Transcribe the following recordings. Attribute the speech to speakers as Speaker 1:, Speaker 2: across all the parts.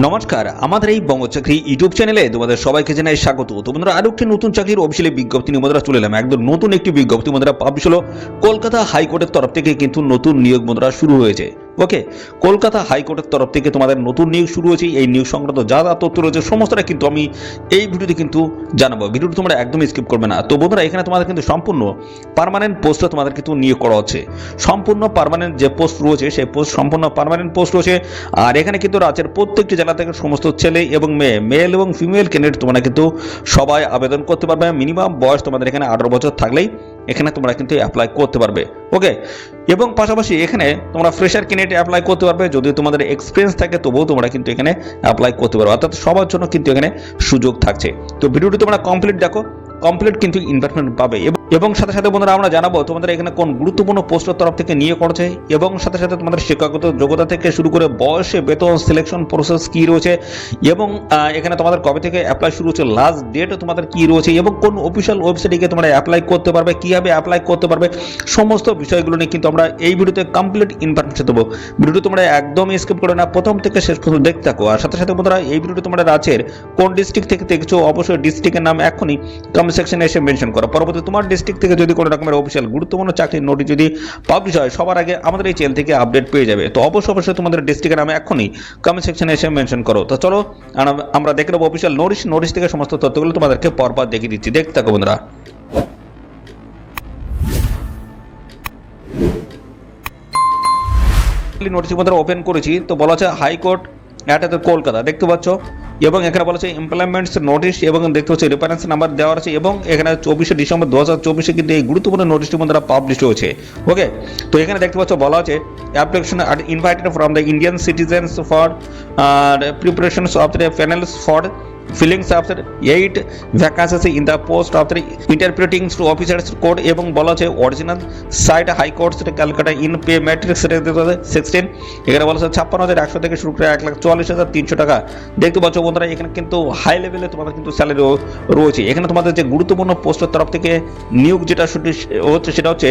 Speaker 1: নমস্কার, আমাদের এই বঙ্গচাকরি ইউটিউব চ্যানেলে তোমাদের সবাইকে জানাই স্বাগত। তো বন্ধুরা, আরও একটি নতুন চাকরির অফিসিয়ালি বিজ্ঞপ্তি নিয়ে বন্ধুরা চলে এলাম। একদম নতুন একটি বিজ্ঞপ্তি বন্ধুরা পাবলিশ হলো। কলকাতা হাইকোর্টের তরফ থেকে কিন্তু নতুন নিয়োগ বন্ধুরা শুরু হয়েছে। ওকে কলকাতা হাইকোর্টের তরফ থেকে তোমাদের নতুন নিউজ শুরু হয়েছে। এই নিউজ সংক্রান্ত যা যা তথ্য রয়েছে, সমস্তটা কিন্তু আমি এই ভিডিওতে কিন্তু জানাব। ভিডিওটি তোমরা একদমই স্কিপ করবে না। তো বন্ধুরা, এখানে তোমাদের কিন্তু সম্পূর্ণ পারমানেন্ট পোস্টে তোমাদের কিন্তু নিয়োগ করা হচ্ছে। সম্পূর্ণ পারমানেন্ট যে পোস্ট রয়েছে সেই পোস্ট সম্পূর্ণ পারমানেন্ট পোস্ট রয়েছে। আর এখানে কিন্তু রাজ্যের প্রত্যেকটি জেলা থেকে সমস্ত ছেলে এবং মেয়ে মেল এবং ফিমেল ক্যান্ডিডেট তোমরা কিন্তু সবাই আবেদন করতে পারবে। মিনিমাম বয়স তোমাদের এখানে আঠারো বছর থাকলেই এখানে তোমরা কিন্তু অ্যাপ্লাই করতে পারবে। ওকে এবং পাশাপাশি এখানে তোমরা ফ্রেশার ক্যান্ডিডেট অ্যাপ্লাই করতে পারবে। যদি তোমাদের এক্সপিরিয়েন্স থাকে, তবুও তোমরা কিন্তু এখানে অ্যাপ্লাই করতে পারবে অর্থাৎ সবার জন্য কিন্তু এখানে সুযোগ থাকছে। তো ভিডিওটি তোমরা কমপ্লিট দেখো। কমপ্লিট কিন্তু ইনভেস্টমেন্ট পাবে। এবং- সাথে সাথে বন্ধুরা আমরা জানাব তোমাদের এখানে কোন গুরুত্বপূর্ণ পোস্টের তরফ থেকে নিয়ে করছে। এবং সাথে সাথে তোমাদের শিক্ষাগত যোগ্যতা থেকে শুরু করে বয়সে বেতন সিলেকশন প্রসেস কি রয়েছে। এবং এখানে তোমাদের কবে থেকে অ্যাপ্লাই শুরু হচ্ছে লাস্ট ডেটও তোমাদের কি রয়েছে। এবং কোন অফিসিয়াল ওয়েবসাইটে গিয়ে তোমরা অ্যাপ্লাই করতে পারবে, কীভাবে অ্যাপ্লাই করতে পারবে, সমস্ত বিষয়গুলো নিয়ে কিন্তু আমরা এই ভিডিওতে কমপ্লিট ইনফরমেশন দেবো। ভিডিওটি তোমরা একদমই স্কিপ করে না, প্রথম থেকে শেষ পর্যন্ত দেখতে থাকো। আর সাথে সাথে বন্ধুরা, এই ভিডিওটি তোমরা রাজ্যের কোন ডিস্ট্রিক্ট থেকে দেখছ, অবশ্যই ডিস্ট্রিক্টের নাম এখনই কমেন্ট সেকশনে এসে মেনশন করো। পরবর্তী তোমার ডিস্ট্রিক্ট থেকে যদি কোনো রকমের অফিসিয়াল গুরুত্বপূর্ণ চাকরির নোটিশ যদি পাবলিশ হয়, সবার আগে আমাদের এই চ্যানেল থেকে আপডেট পেয়ে যাবে। তো অবশ্যই অবশ্যই তোমাদের ডিস্ট্রিক্টের নামে এখনই কমেন্ট সেকশনে এসে মেনশন করো। তো চলো আমরা দেখে নেব অফিসিয়াল নোটিশ নোটিশ থেকে সমস্ত তথ্যগুলো তোমাদেরকে পরপর দেখিয়ে দিচ্ছি। দেখতে থাকো বন্ধুরা। নোটিশ ওপেন করেছি। তো বলা আছে হাইকোর্ট অ্যাট কলকাতা। দেখতে পাচ্ছ? এবং এখানে বলা আছে এমপ্লয়মেন্টস নোটিশ এবং দেখতে হচ্ছে রেফারেন্স নাম্বার দেওয়া আছে এবং এখানে চব্বিশে ডিসেম্বর দু হাজার চব্বিশে কিন্তু এই গুরুত্বপূর্ণ নোটিশটি মধ্যে পাবলিশ হয়েছে ওকে তো এখানে দেখতে পাচ্ছ বলা আছে application are invited from the Indian citizens for preparations of the panels for fillings of eight vacancy in the post of the interpreting to officers code এবং বলা আছে অরিজিনাল সাইট হাইকোর্ট সেটা Calcutta in pay matrix sixteen এখানে বলা আছে ছাপ্পান্ন হাজার একশো থেকে শুরু করে এক লাখ চুয়াল্লিশ হাজার তিনশো টাকা। দেখতে পাচ্ছ বন্ধুরা, এখানে কিন্তু হাই লেভেলে তোমাদের কিন্তু স্যালারি রয়েছে। এখানে তোমাদের যে গুরুত্বপূর্ণ পোস্টের তরফ থেকে নিয়োগ যেটা হচ্ছে সেটা হচ্ছে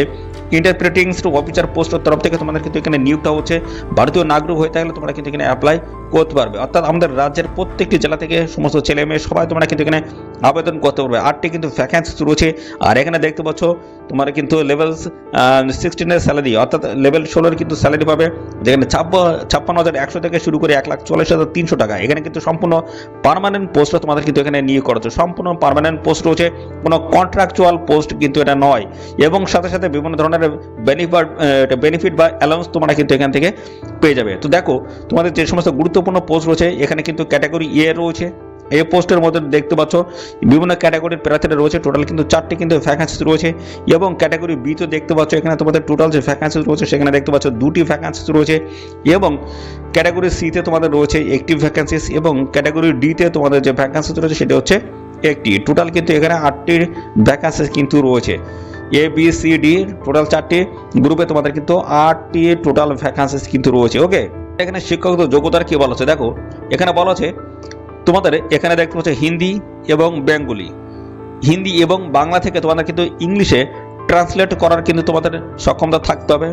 Speaker 1: ইন্টারপ্রিটিং টু অফিসার পোস্টের তরফ থেকে তোমাদের কিন্তু এখানে নিয়োগটা হচ্ছে। ভারতীয় নাগরিক হয়ে থাকলে তোমরা কিন্তু এখানে অ্যাপ্লাই করতে পারবে। অর্থাৎ আমাদের রাজ্যের প্রত্যেকটি জেলা থেকে সমস্ত ছেলে মেয়ে, সবাই তোমরা কিন্তু এখানে আবেদন করতে পারবে। আটটি কিন্তু ভ্যাকেন্সি রয়েছে আর এখানে দেখতে পাচ্ছ, তোমার কিন্তু লেভেল সিক্সটিনের স্যালারি অর্থাৎ লেভেল ষোলোর কিন্তু স্যালারি পাবে। যেখানে ছাপ্প ছাপ্পান্ন হাজার একশো থেকে শুরু করে এক লাখ চল্লিশ হাজার তিনশো টাকা। এখানে কিন্তু সম্পূর্ণ পার্মানেন্ট পোস্ট তোমাদের কিন্তু এখানে নিয়োগ করা হচ্ছে। সম্পূর্ণ পার্মানেন্ট পোস্ট রয়েছে। কোনো কন্ট্রাকচুয়াল পোস্ট কিন্তু এটা নয়। এবং সাথে সাথে বিভিন্ন ধরনের বেনিফিট বেনিফিট বা অ্যালাউন্স তোমরা কিন্তু এখান থেকে পেয়ে যাবে। তো দেখো, তোমাদের যে সমস্ত গুরুত্বপূর্ণ পোস্ট রয়েছে, এখানে কিন্তু ক্যাটাগরি এ রয়েছে। এই পোস্টের মধ্যে দেখতে পাচ্ছ, বিভিন্ন ক্যাটাগরির প্রার্থীরা রয়েছে। টোটাল কিন্তু চারটি কিন্তু ভ্যাকান্সি রয়েছে এবং ক্যাটাগরি বি তো দেখতে পাচ্ছ, এখানে তোমাদের টোটাল যে ভ্যাকান্সি রয়েছে, সেখানে দেখতে পাচ্ছ দুটি ভ্যাকান্সি রয়েছে এবং ক্যাটাগরি সিতে তোমাদের রয়েছে একটি ভ্যাকান্সিস এবং ক্যাটাগরি ডিতে তোমাদের যে ভ্যাকান্সি রয়েছে, সেটা হচ্ছে একটি। টোটাল কিন্তু এখানে আটটি ভ্যাকান্সি কিন্তু রয়েছে। A B C D total চারটি গ্রুপে তোমাদের কিন্তু আটটি টোটাল ভ্যাকান্সিস কিন্তু রয়েছে। ওকে এখানে শিক্ষকদের যোগ্যতার কি বলা আছে দেখো, এখানে বলা আছে তোমাদের এখানে দেখতে পাচ্ছ হিন্দি এবং বেঙ্গলি। হিন্দি এবং বাংলা থেকে তোমাদের কিন্তু ইংলিশে ট্রান্সলেট করার কিন্তু তোমাদের সক্ষমতা থাকতে হবে।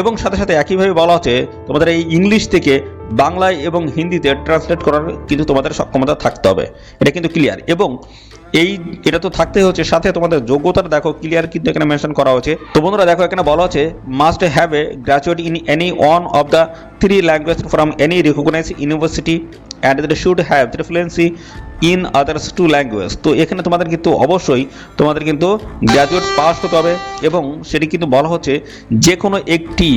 Speaker 1: এবং সাথে সাথে একইভাবে বলা হচ্ছে, তোমাদের এই ইংলিশ থেকে বাংলায় এবং হিন্দিতে ট্রান্সলেট করার কিন্তু তোমাদের সক্ষমতা থাকতে হবে। এটা কিন্তু ক্লিয়ার। এবং এই, এটা তো থাকতে হচ্ছে, সাথে তোমাদের যোগ্যতার দেখো, ক্লিয়ার কিন্তু এখানে মেনশন করা হচ্ছে তো বন্ধুরা দেখো, এখানে বলা হচ্ছে must have a graduate in any one of the three language from any recognise university and the should have the fluency in others two language তো এখানে তোমাদের কিন্তু অবশ্যই তোমাদের কিন্তু গ্র্যাজুয়েট পাস হতে হবে এবং সেটি কিন্তু বলা হচ্ছে যে কোনো একটি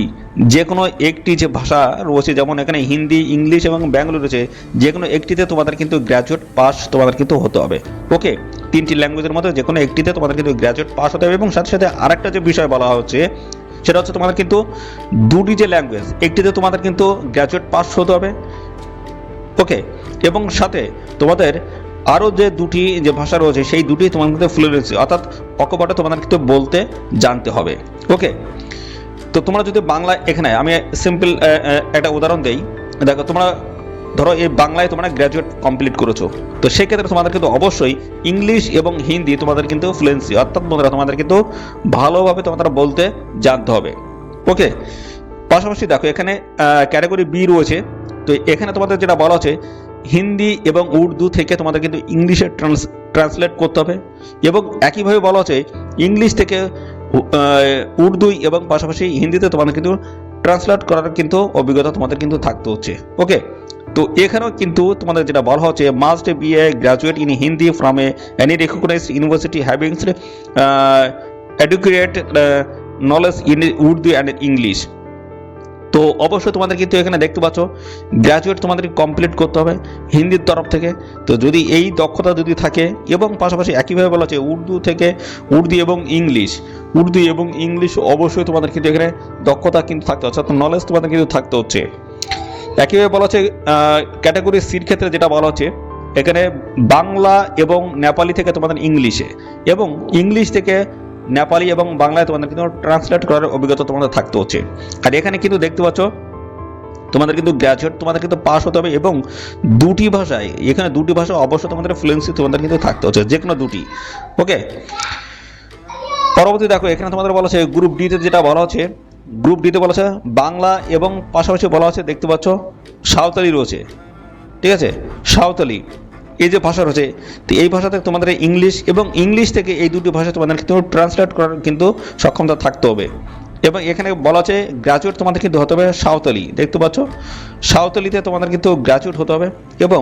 Speaker 1: যে কোনো একটি যে ভাষা রয়েছে, যেমন এখানে হিন্দি, ইংলিশ এবং ব্যাঙ্গলি রয়েছে যে কোনো একটিতে তোমাদের কিন্তু গ্র্যাজুয়েট পাস তোমাদের কিন্তু হতে হবে। ওকে তিনটি ল্যাঙ্গুয়েজের মধ্যে যে কোনো একটিতে তোমাদের কিন্তু গ্র্যাজুয়েট পাস হতে হবে এবং সাথে সাথে আরেকটা যে বিষয় বলা হচ্ছে সেটা হচ্ছে তোমাদের কিন্তু দুটি যে ল্যাঙ্গুয়েজ একটিতে তোমাদের কিন্তু গ্র্যাজুয়েট পাস হতে হবে। ওকে এবং সাথে তোমাদের আরও যে দুটি যে ভাষা রয়েছে, সেই দুটি তোমাদের মধ্যে ফ্লুয়েন্সি অর্থাৎ অকপটে তোমাদের কিন্তু বলতে জানতে হবে। ওকে তো তোমরা যদি বাংলা এখানে, আমি সিম্পল একটা উদাহরণ দেই। দেখো, তোমরা ধরো এই বাংলায় তোমরা গ্র্যাজুয়েট কমপ্লিট করেছ। তো সেক্ষেত্রে তোমাদের কিন্তু অবশ্যই ইংলিশ এবং হিন্দি তোমাদের কিন্তু ফ্লুয়েন্সি অর্থাৎ বন্ধুরা তোমাদের কিন্তু ভালোভাবে তোমাদের বলতে জানতে হবে। ওকে পাশাপাশি দেখো এখানে ক্যাটাগরি বি রয়েছে। তো এখানে তোমাদের যেটা বলা হচ্ছে হিন্দি এবং উর্দু থেকে তোমাদের কিন্তু ইংলিশে ট্রান্স ট্রান্সলেট করতে হবে। এবং একইভাবে বলা হচ্ছে ইংলিশ থেকে উর্দু এবং পাশাপাশি হিন্দিতে তোমাদের কিন্তু ট্রান্সলেট করার কিন্তু অভিজ্ঞতা তোমাদের কিন্তু থাকতে হচ্ছে। ওকে তো এখানেও কিন্তু তোমাদের যেটা বলা হচ্ছে must be a graduate in Hindi from a any recognise university havings adequate knowledge in Urdu and English তো অবশ্যই তোমাদের কিন্তু এখানে দেখতে পাচ্ছ গ্র্যাজুয়েট তোমাদের কমপ্লিট করতে হবে হিন্দির তরফ থেকে। তো যদি এই দক্ষতা যদি থাকে, এবং পাশাপাশি একইভাবে বলা হচ্ছে উর্দু থেকে উর্দু এবং ইংলিশ উর্দু এবং ইংলিশ অবশ্যই তোমাদের কিন্তু এখানে দক্ষতা কিন্তু থাকতে হচ্ছে, অর্থাৎ নলেজ তোমাদের কিন্তু থাকতে হচ্ছে। একইভাবে বলা হচ্ছে ক্যাটাগরি সির ক্ষেত্রে যেটা বলা হচ্ছে, এখানে বাংলা এবং নেপালি থেকে তোমাদের ইংলিশে এবং ইংলিশ থেকে নেপালি এবং বাংলায় তোমাদের কিন্তু ট্রান্সলেট করার অভিজ্ঞতা তোমাদের থাকতে হচ্ছে। আর এখানে কিন্তু দেখতে পাচ্ছ, তোমাদের কিন্তু গ্র্যাজুয়েট তোমাদের কিন্তু পাস হতে হবে এবং দুটি ভাষায়, এখানে দুটি ভাষা অবশ্যই তোমাদের ফ্লুয়েন্সি তোমাদের কিন্তু থাকতে হচ্ছে যে কোনো দুটি। ওকে পরবর্তী দেখো, এখানে তোমাদের বলা হচ্ছে গ্রুপ ডিতে যেটা বলা হচ্ছে গ্রুপ ডিতে বলা হচ্ছে বাংলা এবং পাশাপাশি বলা হচ্ছে দেখতে পাচ্ছ, সাঁওতালি রয়েছে। ঠিক আছে? সাঁওতালি। এই যে ভাষা রয়েছে, তো এই ভাষাতে তোমাদের ইংলিশ এবং ইংলিশ থেকে এই দুটি ভাষা তোমাদের কিন্তু ট্রান্সলেট করার কিন্তু সক্ষমতা থাকতে হবে। এবং এখানে বলা আছে গ্র্যাজুয়েট তোমাদের কিন্তু হতে হবে সাঁওতালি। দেখতে পাচ্ছ? সাঁওতালিতে তোমাদের কিন্তু গ্র্যাজুয়েট হতে হবে এবং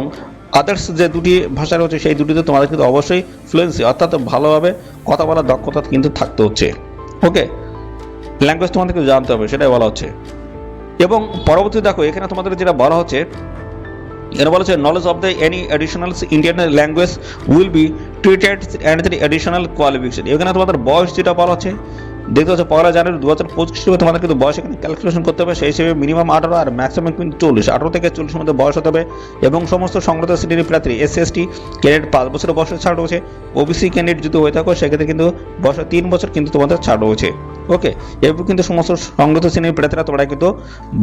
Speaker 1: আদার্স যে দুটি ভাষা রয়েছে, সেই দুটিতে তোমাদের কিন্তু অবশ্যই ফ্লুয়েন্সি অর্থাৎ ভালোভাবে কথা বলার দক্ষতা কিন্তু থাকতে হচ্ছে। ওকে ল্যাঙ্গুয়েজ তোমাদেরকে জানতে হবে, সেটাই বলা হচ্ছে। এবং পরবর্তী দেখো, এখানে তোমাদের যেটা বলা হচ্ছে, এখানে বলা হচ্ছে knowledge of the any additional Indian language will be treated and the additional qualification এখানে তোমাদের বয়স যেটা বলা হচ্ছে, দেখতে হচ্ছে পয়লা জানুয়ারি দু হাজার পঁচিশ হিসেবে তোমাদের কিন্তু বয়স এখানে ক্যালকুলেশন করতে হবে, সেই হিসেবে মিনিমাম আঠারো আর ম্যাক্সিমাম কিন্তু চল্লিশ। আঠারো থেকে চল্লিশের মধ্যে বয়স হতে হবে এবং সমস্ত সংগ্রহ শ্রেণির প্রার্থী এস এস টি ক্যান্ডিডেট পাঁচ বছরের বয়সের ছাড় রয়েছে ওবিসি ক্যান্ডিডেট যদি হয়ে থাকো, সেক্ষেত্রে কিন্তু বয়স তিন বছর কিন্তু তোমাদের ছাড় রয়েছে। ওকে এরপর কিন্তু সমস্ত সংগত শ্রেণির প্রার্থীরা তোমরা কিন্তু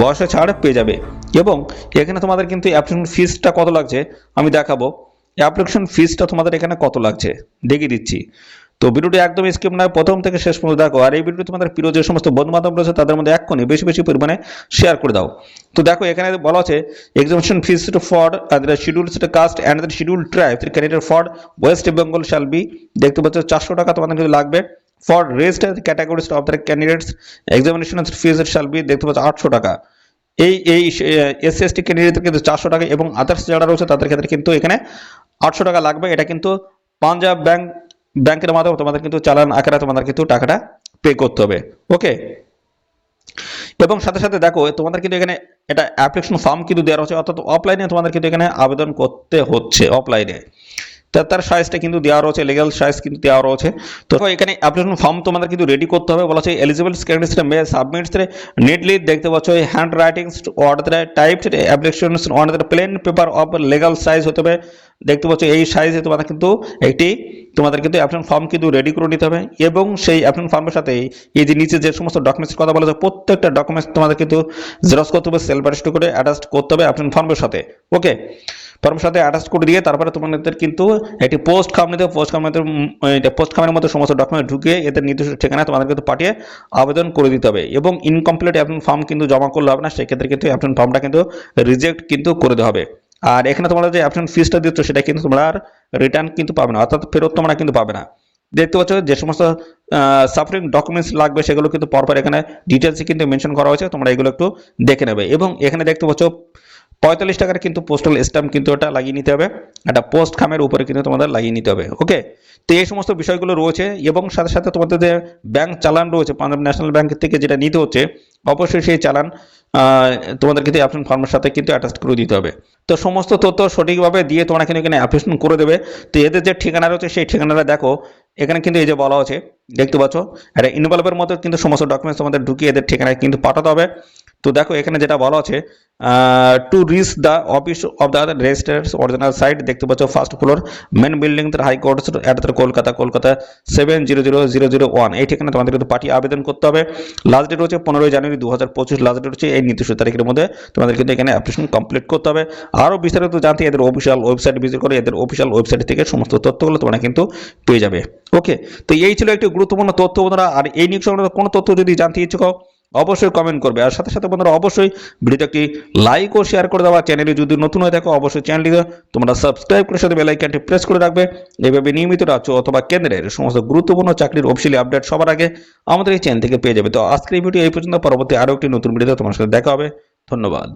Speaker 1: বয়সে ছাড় পেয়ে যাবে। এবং এখানে তোমাদের কিন্তু অ্যাপ্লিকেশন ফিসটা কত লাগছে আমি দেখাবো। অ্যাপ্লিকেশন ফিসটা তোমাদের এখানে কত লাগছে দেখিয়ে দিচ্ছি। তো ভিডিওটি একদম স্কিপ নয় প্রথম থেকে শেষ পর্যন্ত দেখো। আর এই ভিডিওটি তোমাদের প্রিয় যে সমস্ত বন্ধু বান্ধব রয়েছে, তাদের মধ্যে এক্ষুনি বেশি বেশি পরিমাণে শেয়ার করে দাও। তো দেখো, এখানে বলা আছে examination fees for the schedule caste and schedule tribe candidate for West Bengal shall be দেখতে পাচ্ছ, চারশো টাকা তোমাদের কিন্তু লাগবে। For rest categories of the candidates examination fees shall be দেখতে পাচ্ছ আটশো টাকা। এই এই এস এস টি ক্যান্ডিডেটদের কিন্তু চারশো টাকা এবং আদার্স যারা রয়েছে তাদের ক্ষেত্রে কিন্তু এখানে আটশো টাকা লাগবে। এটা কিন্তু পাঞ্জাব ব্যাংক, ব্যাংকের মাধ্যমে তোমাদের কিন্তু চালান আকারে তোমাদের কিন্তু টাকাটা পে করতে হবে। ওকে এবং সাথে সাথে দেখো, তোমাদের কিন্তু এখানে এটা অ্যাপ্লিকেশন ফর্ম কিন্তু দেওয়া হচ্ছে অর্থাৎ অফলাইনে তোমাদের কিন্তু এখানে আবেদন করতে হচ্ছে অফলাইনে তার সাইজটা কিন্তু দেওয়া রয়েছে লিগাল সাইজ কিন্তু দেওয়া রয়েছে। তো এখানে অ্যাপ্লিকেশন ফর্ম তোমাদের কিন্তু রেডি করতে হবে। বলা হচ্ছে eligible candidates may submits neatly দেখতে পাচ্ছ hand writings or the type application on plain paper of legal size হতে হবে। দেখতে পাচ্ছ, এই সাইজে তোমাদের কিন্তু একটি, তোমাদের কিন্তু অ্যাপ্লিকেশন ফর্ম কিন্তু রেডি করে নিতে হবে। এবং সেই অ্যাপ্লিকেশন ফর্মের সাথে এই যে নিচে যে সমস্ত ডকুমেন্টসের কথা বলা হচ্ছে প্রত্যেকটা ডকুমেন্টস তোমাদের কিন্তু জেরক্স করতে হবে সেলফ অ্যাটাস্ট করে অ্যাটাচ করতে হবে অ্যাপ্লিকেশন ফর্মের সাথে। ওকে ফর্মের সাথে অ্যাটাচ করে দিয়ে তারপরে তোমাদের কিন্তু একটি পোস্ট খাম নিতে পোস্ট খামের পোস্ট খামের মধ্যে সমস্ত ডকুমেন্ট ঢুকিয়ে এদের নির্দিষ্ট ঠিকানায় তোমাদের কিন্তু পাঠিয়ে আবেদন করে দিতে হবে এবং ইনকমপ্লিট অ্যাপ্লিকেশন ফর্ম কিন্তু জমা করলে হবে না, সেক্ষেত্রে কিন্তু অ্যাপ্লিকেশন ফর্মটা কিন্তু রিজেক্ট কিন্তু করে দেওয়া হবে। আর এখানে তোমরা যে অ্যাপশন ফিসটা দিচ্ছ, সেটা কিন্তু তোমরা আর রিটার্ন কিন্তু পাবে না, অর্থাৎ ফেরত তোমরা কিন্তু পাবে না। দেখতে পাচ্ছ যে সমস্ত সাপোর্টিং ডকুমেন্টস লাগবে, সেগুলো কিন্তু পরপর এখানে ডিটেলসে কিন্তু মেনশন করা হয়েছে, তোমরা এগুলো একটু দেখে নেবে। এবং এখানে দেখতে পাচ্ছ পঁয়তাল্লিশ টাকার কিন্তু পোস্টাল স্ট্যাম্প কিন্তু এটা লাগিয়ে নিতে হবে। একটা পোস্ট খামের উপরে কিন্তু তোমাদের লাগিয়ে নিতে হবে ওকে তো এই সমস্ত বিষয়গুলো রয়েছে এবং সাথে সাথে তোমাদের যে ব্যাংক চালান রয়েছে পাঞ্জাব ন্যাশনাল ব্যাংক থেকে যেটা নিতে হচ্ছে, অবশ্যই সেই চালান তোমাদের কিন্তু অ্যাপ্লিকেশন ফর্মের সাথে কিন্তু অ্যাটাচ করে দিতে হবে। তো সমস্ত তথ্য সঠিকভাবে দিয়ে তোমরা কিন্তু এখানে অ্যাপ্লিকেশন করে দেবে। তো এদের যে ঠিকানা রয়েছে, সেই ঠিকানাটা দেখো, এখানে কিন্তু এই যে বলা হচ্ছে দেখতে পাচ্ছ, একটা ইনভলভের মতো কিন্তু সমস্ত ডকুমেন্টস তোমাদের ঢুকিয়ে এদের ঠিকানায় কিন্তু পাঠাতে হবে। তো দেখো, এখানে যেটা বলা আছে to reach the office of the registrars original site দেখতে পাচ্ছ ফার্স্ট ফ্লোর মেন বিল্ডিং তার high court at Kolkata Kolkata seven zero zero zero zero one এই ঠিকানা তোমাদের কিন্তু পার্টি আবেদন করতে হবে। লাস্ট ডেট হচ্ছে পনেরোই জানুয়ারি দু হাজার পঁচিশ। লাস্ট ডেট হচ্ছে এই নির্দিষ্ট তারিখের মধ্যে তোমাদের কিন্তু এখানে অ্যাপ্লিকেশন কমপ্লিট করতে হবে। আরও বিস্তারিত জানতে এদের অফিসিয়াল ওয়েবসাইট ভিজিট করে এদের অফিসিয়াল ওয়েবসাইট থেকে সমস্ত তথ্যগুলো তোমরা কিন্তু পেয়ে যাবে। ওকে তো এই ছিল একটি গুরুত্বপূর্ণ তথ্য বন্ধুরা। আর এই নিয়োগ সংক্রান্ত কোনো তথ্য যদি জানতে ইচ্ছুক অবশ্যই কমেন্ট করবে। আর সাথে সাথে বন্ধুরা, অবশ্যই ভিডিওতে একটি লাইক ও শেয়ার করে দেওয়া। চ্যানেলে যদি নতুন হয়ে থাকো, অবশ্যই চ্যানেলটি তোমরা সাবস্ক্রাইব করে সাথে বেলাইকানটি প্রেস করে রাখবে। এভাবে নিয়মিত রাজ্য অথবা কেন্দ্রের সমস্ত গুরুত্বপূর্ণ চাকরির অফিসিয়ালি আপডেট সবার আগে আমাদের এই চ্যানেল থেকে পেয়ে যাবে। তো আজকের এই ভিডিও এই পর্যন্ত। পরবর্তী আরও একটি নতুন ভিডিওতে তোমার সাথে দেখা হবে। ধন্যবাদ।